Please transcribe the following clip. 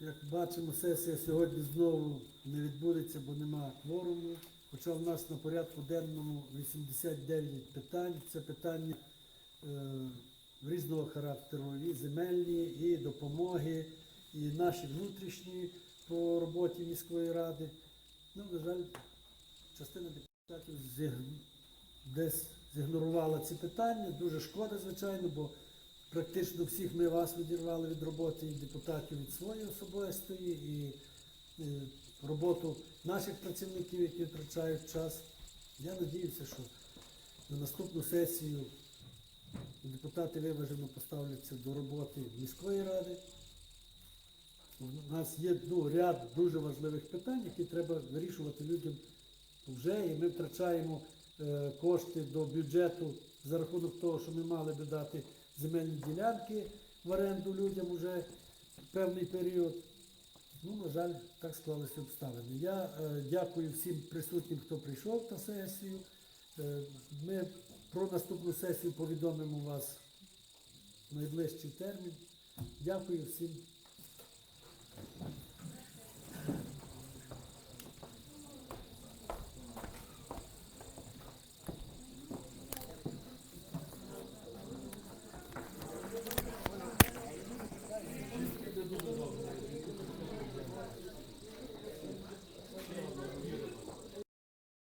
Як бачимо, сесія сьогодні знову не відбудеться, бо нема кворуму. Хоча в нас на порядку денному 89 питань. Це питання е, різного характеру, і земельні, і допомоги, і наші внутрішні по роботі міської ради. Ну, на жаль, частина депутатів зіг- десь зігнорувала ці питання. Дуже шкода, звичайно, бо практично всіх ми вас відірвали від роботи і депутатів від своєї особистої, і, е, роботу наших працівників, які втрачають час. Я надіюся, що на наступну сесію депутати виважено поставляться до роботи міської ради. У нас є ну, ряд дуже важливих питань, які треба вирішувати людям вже, і ми втрачаємо е, кошти до бюджету за рахунок того, що ми мали би дати земельні ділянки в оренду людям уже певний період. Ну, на жаль, так склалися обставини. Я е, дякую всім присутнім, хто прийшов на сесію. Е, ми про наступну сесію повідомимо вас в найближчий термін. Дякую всім.